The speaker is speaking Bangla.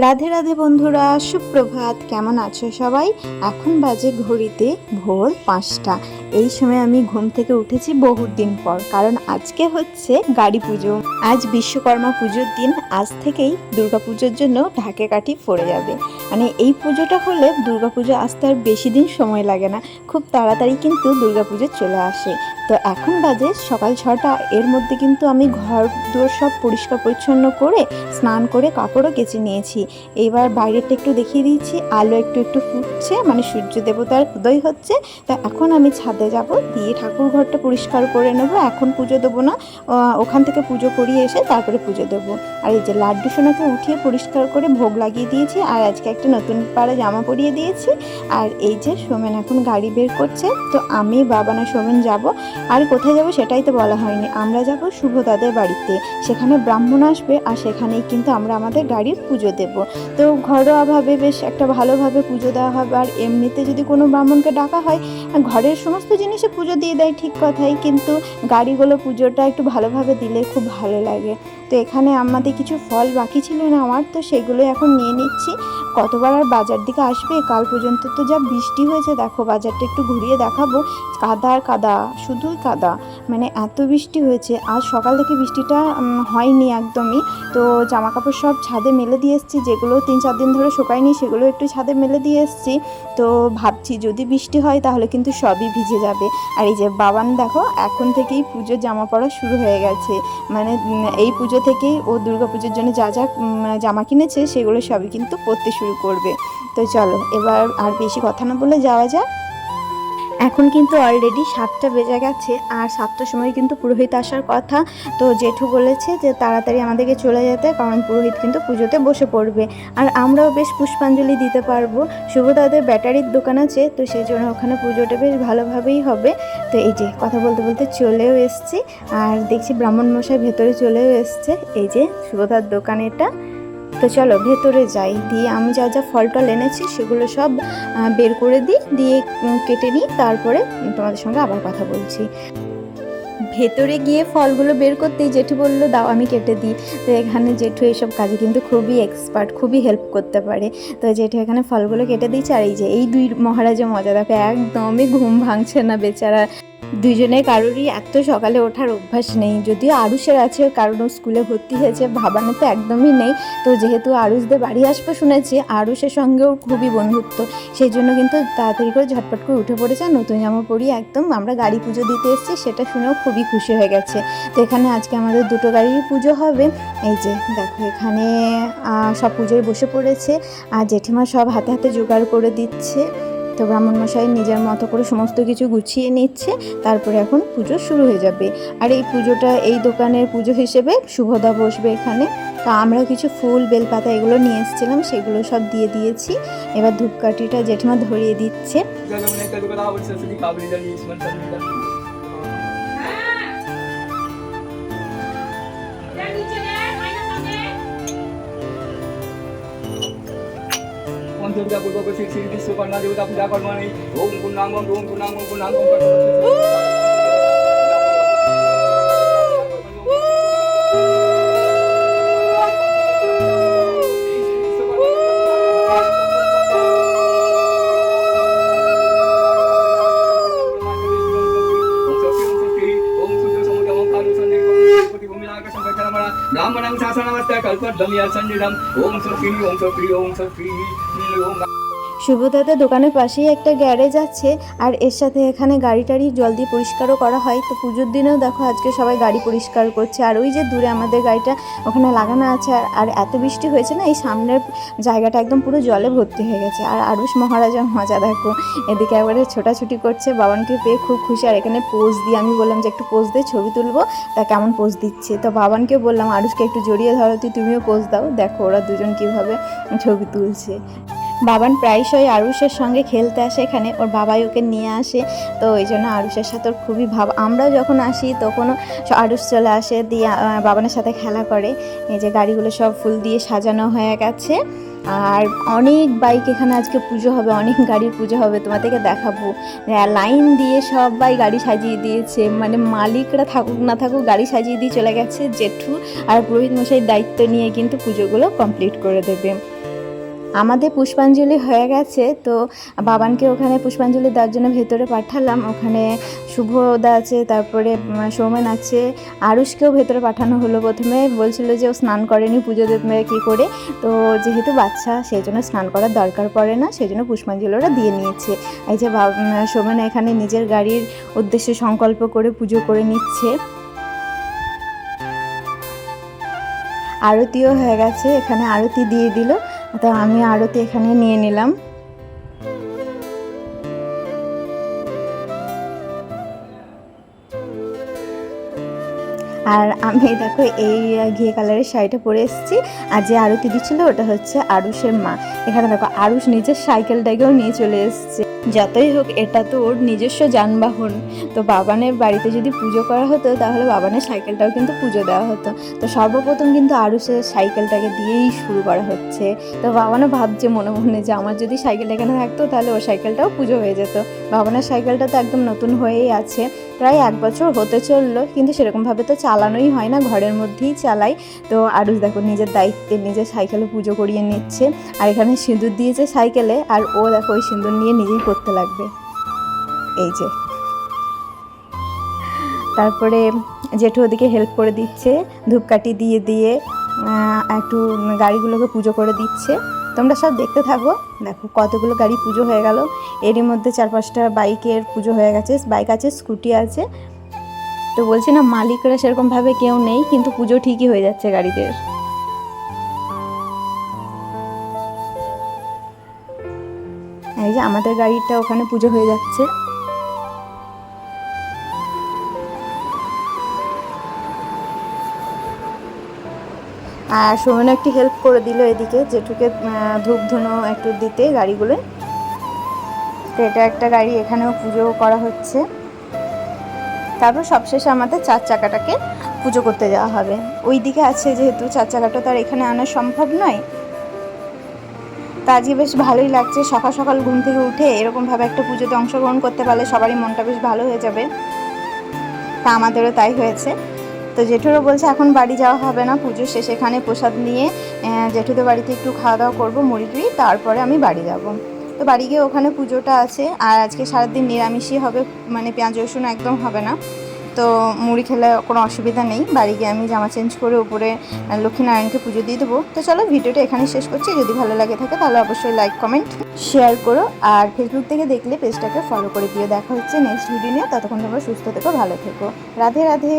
রাধে রাধে বন্ধুরা সুপ্রভাত। কেমন আছো সবাই? এখন বাজে ঘড়িতে ভোর পাঁচটা। এই সময় আমি ঘুম থেকে উঠেছি বহুত দিন পর, কারণ আজকে হচ্ছে গাড়ি পুজো। আজ বিশ্বকর্মা পুজোর দিন, আজ থেকেই দুর্গা পুজোর জন্য ঢাকে কাঠি পড়ে যাবে। মানে এই পুজোটা হলে দুর্গা পুজো আসতে আর বেশি দিন সময় লাগে না, খুব তাড়াতাড়ি কিন্তু দুর্গা পুজো চলে আসে। তো এখন বাজে সকাল ছটা, এর মধ্যে কিন্তু আমি ঘর দুয়ার সব পরিষ্কার পরিচ্ছন্ন করে, স্নান করে কাপড়ও কেচে নিয়েছি। এবার বাইরেটা একটু দেখিয়ে দিয়েছি, আলো একটু একটু ফুটছে মানে সূর্য দেবতার উদয় হচ্ছে। তো এখন আমি ছাদে যাব, দিয়ে ঠাকুর ঘরটা পরিষ্কার করে নেব। এখন পুজো দেবো না ওখান থেকে পুজো করিয়ে এসে তারপরে পুজো দেবো। আর এই যে লাড্ডু সোনাকে উঠিয়ে পরিষ্কার করে ভোগ লাগিয়ে দিয়েছি, আর আজকে একটা নতুন পাড়া জামা পরিয়ে দিয়েছি। আর এই যে সোমেন এখন গাড়ি বের করছে, তো আমি, বাবা না সোমেন যাব। আর কোথায় যাব সেটাই তো বলা হয়নি। আমরা যাব শুভদাদের বাড়িতে। সেখানে ব্রাহ্মণ আসবে, আর সেখানেই কিন্তু আমরা আমাদের গাড়ির পুজো দেব। তো ঘরোয়াভাবে বেশ একটা ভালোভাবে পুজো দেওয়া হবে। আর এমনিতে যদি কোনো ব্রাহ্মণকে ডাকা হয়, ঘরের সমস্ত জিনিসে পুজো দিয়ে দেয় ঠিক কথাই, কিন্তু গাড়িগুলো পুজোটা একটু ভালোভাবে দিলে খুব ভালো লাগে। তো এখানে আমাদের কিছু ফল বাকি ছিল না আমার, তো সেগুলো এখন নিয়ে নিচ্ছি। কতবার আর বাজার দিকে আসবে? কাল পর্যন্ত তো যা বৃষ্টি হয়েছে, দেখো বাজারটা একটু ঘুরিয়ে দেখাবো। কাদা আর কাদা, শুধুই কাদা। মানে এত বৃষ্টি হয়েছে আজ সকাল থেকে বৃষ্টিটা হয়নি একদমই। তো জামা কাপড় সব ছাদে মেলে দিয়ে এসেছি, যেগুলো তিন চার দিন ধরে শুকায়নি, সেগুলো একটু ছাদে মেলে দিয়ে এসেছি। তো ভাবছি যদি বৃষ্টি হয়, তাহলে কিন্তু সবই ভিজে যাবে। আর এই যে বাবান, দেখো, এখন থেকেই পুজোর জামা পরা শুরু হয়ে গেছে। মানে এই পুজো থেকেই ও দুর্গা পুজোর জন্য যা যা জামা কিনেছে, সেগুলো সবই কিন্তু পরতে শুরু করবে। তো চলো, এবার আর বেশি কথা না বলে যাওয়া যাক। এখন কিন্তু অলরেডি সাতটা বেজে গেছে, আর সাতটার সময় কিন্তু পুরোহিত আসার কথা। তো জেঠু বলেছে যে তাড়াতাড়ি আমাদেরকে চলে যেতে, কারণ পুরোহিত কিন্তু পুজোতে বসে পড়বে। আর আমরাও বেশ পুষ্পাঞ্জলি দিতে পারব। শুভদাদের ব্যাটারির দোকান আছে, তো সেই জন্য ওখানে পুজোটা বেশ ভালোভাবেই হবে। তো এই যে, কথা বলতে বলতে চলেও এসছি। আর দেখছি ব্রাহ্মণ মশাই ভেতরে চলেও এসছে। এই যে শুভদার দোকান এটা। তো চলো ভেতরে যাই, দিয়ে আমি যা যা ফল টল এনেছি সেগুলো সব বের করে দিই, দিয়ে কেটে নিই, তারপরে তোমাদের সঙ্গে আবার কথা বলছি। ভেতরে গিয়ে ফলগুলো বের করতেই জেঠু বলল, দাও, আমি কেটে দিই। তো এখানে জেঠু এইসব কাজে কিন্তু খুবই এক্সপার্ট খুবই হেল্প করতে পারে। তো জেঠু এখানে ফলগুলো কেটে দিয়েছে, আর এই যে, এই দুই মহারাজা মজা, দেখো, একদমই ঘুম ভাঙছে না বেচারা। দুজনে কারোরই এত সকালে ওঠার অভ্যাস নেই। যদিও আরুষের আছে, কারণ ও স্কুলে ভর্তি হয়েছে, ভাবানে তো একদমই নেই। তো যেহেতু আরুষদের বাড়ি আসবে শুনেছি, আরুষের সঙ্গেও খুবই বন্ধুত্ব। সেই জন্য কিন্তু তাড়াতাড়ি করে ঝটপট করে উঠে পড়েছে। নতুন জামা পরিয়ে একদম আমরা গাড়ি পুজো দিতে এসেছি, সেটা শুনেও খুবই খুশি হয়ে গেছে। তো এখানে আজকে আমাদের দুটো গাড়ির পুজো হবে। এই যে, দেখো এখানে সব পুজোয় বসে পড়েছে। আর জেঠিমা সব হাতে হাতে জোগাড় করে দিচ্ছে। তো ব্রাহ্মণ মশাই নিজের মতো করে সমস্ত কিছু গুছিয়ে নিচ্ছে, তারপরে এখন পুজো শুরু হয়ে যাবে। আর এই পুজোটা, এই দোকানের পুজো হিসেবে শুভদা বসবে এখানে। তা আমরা কিছু ফুল, বেলপাতা এগুলো নিয়ে এসেছিলাম, সেগুলো সব দিয়ে দিয়েছি। এবার ধূপকাঠিটা জেঠিমা ধরিয়ে দিচ্ছে। પૂર્વ પછી શિરડી સુપરના દેવતા પૂજા કરવાની ઓમ ગુણાંગ ઓમ ગુણાંગ ઓમ ગુણાંગ कल्पद्म या ओम सर फ्री ओम सर फ्री ओम सर फ्री ओम শুভদাদা দোকানের পাশেই একটা গ্যারেজ আছে, আর এর সাথে এখানে গাড়ি টাড়ি জল দিয়ে পরিষ্কারও করা হয়। তো পুজোর দিনেও দেখো আজকে সবাই গাড়ি পরিষ্কার করছে, আর ওই যে দূরে আমাদের গাড়িটা ওখানে লাগানো আছে, আর এত বৃষ্টি হয়েছে না, এই সামনের জায়গাটা একদম পুরো জলে ভর্তি হয়ে গেছে। আর আরুষ মহারাজা মজা দেখো, এদিকে একবারে ছোটাছুটি করছে, বাবানকে পেয়ে খুব খুশি, আর এখানে পোজ দিয়ে আমি বললাম যে একটু পোজ দিয়ে ছবি তুলবো, তা কেমন পোজ দিচ্ছে? তো বাবানকে বললাম, আরুষকে একটু জড়িয়ে ধরো তুই, তুমিও পোজ দাও, দেখো ওরা দুজন কীভাবে ছবি তুলছে। বাবান প্রায়শই আরুষের সঙ্গে খেলতে আসে এখানে, ওর বাবাই ওকে নিয়ে আসে। তো ওই জন্য আরুষের সাথে ওর খুবই ভাব। আমরাও যখন আসি তখনও আরুষ চলে আসে, দিয়ে বাবানের সাথে খেলা করে। এই যে গাড়িগুলো সব ফুল দিয়ে সাজানো হয়ে গেছে। আর অনেক বাইক এখানে আজকে পুজো হবে, অনেক গাড়ির পুজো হবে, তোমাদেরকে দেখাবো। লাইন দিয়ে সবাই গাড়ি সাজিয়ে দিয়েছে। মানে মালিকরা থাকুক না থাকুক গাড়ি সাজিয়ে দিয়ে চলে গেছে। জেঠু আর পুরোহিত মশাই দায়িত্ব নিয়ে কিন্তু পুজোগুলো কমপ্লিট করে দেবে। আমাদের পুষ্পাঞ্জলি হয়ে গেছে, তো বাবানকে ওখানে পুষ্পাঞ্জলি দেওয়ার জন্য ভেতরে পাঠালাম। ওখানে শুভদা আছে, তারপরে সৌমেন আছে, আরুষকেও ভেতরে পাঠানো হলো প্রথমে। বলছিল যে ও স্নান করেনি পুজো দেবে কী করে। তো যেহেতু বাচ্চা, সেই জন্য স্নান করার দরকার পড়ে না, সেই জন্য পুষ্পাঞ্জলি ওরা দিয়ে নিয়েছে। এই যে সৌমেন এখানে নিজের গাড়ির উদ্দেশ্যে সংকল্প করে পুজো করে নিচ্ছে। আরতিও হয়ে গেছে, এখানে আরতি দিয়ে দিল। তো আমি আরতি এখানে নিয়ে নিলাম। আর আমি দেখো এই ঘিয়ে কালারের শাড়িটা পরে এসেছি। আর যে আরতি দিচ্ছিল ওটা হচ্ছে আরুষের মা। এখানে দেখো আরুষ নিজের সাইকেলটাকেও নিয়ে চলে এসেছে। যতই হোক, এটা তো ওর নিজস্ব যানবাহন। তো বাবানের বাড়িতে যদি পুজো করা হতো, তাহলে বাবানের সাইকেলটাও কিন্তু পুজো দেওয়া হতো। তো সর্বপ্রথম কিন্তু আরুষের সাইকেলটাকে দিয়েই শুরু করা হচ্ছে। তো বাবানও ভাবছে মনে মনে যে, আমার যদি সাইকেলটা এখানে থাকতো, তাহলে ওর সাইকেলটাও পুজো হয়ে যেত। বাবানের সাইকেলটা তো একদম নতুন হয়েই আছে। প্রায় এক বছর হতে চলল, কিন্তু সেরকমভাবে তো চালানোই হয় না, ঘরের মধ্যেই চালাই। তো আরুষ দেখো নিজের দায়িত্বে নিজের সাইকেলে পুজো করিয়ে নিচ্ছে, আর এখানে সিঁদুর দিয়েছে সাইকেলে, আর ও দেখো ওই সিঁদুর নিয়ে নিজেই করতে লাগবে। এই যে। তারপরে জেঠু ওদিকে হেল্প করে দিচ্ছে, ধূপকাঠি দিয়ে দিয়ে একটু গাড়িগুলোকে পুজো করে দিচ্ছে। তোমরা সব দেখতে থাকো। দেখো কতগুলো গাড়ি পুজো হয়ে গেল। এরই মধ্যে চার পাঁচটা বাইকের পুজো হয়ে গেছে। বাইক আছে, স্কুটি আছে। তো বলছি না, মালিকরা সেরকমভাবে কেউ নেই, কিন্তু পুজো ঠিকই হয়ে যাচ্ছে গাড়িদের। এই যে আমাদের গাড়িটা ওখানে পুজো হয়ে যাচ্ছে। আর সুমন একটু হেল্প করে দিল এদিকে, জেঠুকে ধূপ ধুনো একটু দিতে গাড়িগুলো। তো এটা একটা গাড়ি, এখানেও পুজো করা হচ্ছে। তারপর সবশেষে আমাদের চার চাকাটাকে পুজো করতে যাওয়া হবে। ওই দিকে আছে যেহেতু চার চাকাটা, তো আর এখানে আনা সম্ভব নয়। তা আজকে বেশ ভালোই লাগছে, সকাল সকাল ঘুম থেকে উঠে এরকমভাবে একটা পুজোতে অংশগ্রহণ করতে পারলে সবারই মনটা বেশ ভালো হয়ে যাবে। তা আমাদেরও তাই হয়েছে। তো জেঠুরও বলছে, এখন বাড়ি যাওয়া হবে না, পুজো শেষে, এখানে প্রসাদ নিয়ে জেঠুদের বাড়িতে একটু খাওয়া দাওয়া করব, মুড়ি টুড়ি, তারপরে আমি বাড়ি যাব। তো বাড়ি গিয়ে ওখানে পুজোটা আছে, আর আজকে সারাদিন নিরামিষই হবে মানে পেঁয়াজ, রসুন একদম হবে না। তো মুড়ি খেলে কোনো অসুবিধা নেই, বাড়ি গিয়ে আমি জামা চেঞ্জ করে উপরে লক্ষ্মীনারায়ণকে পুজো দিয়ে দেবো। তো চলো ভিডিওটা এখানে শেষ করছি, যদি ভালো লাগে থাকে তাহলে অবশ্যই লাইক, কমেন্ট, শেয়ার করো, আর ফেসবুক থেকে দেখলে পেজটাকে ফলো করে দিও। দেখা হচ্ছে নেক্সট ভিডিও নিয়ে, ততক্ষণ তোমরা সুস্থ থেকো, ভালো থেকো। রাধে রাধে।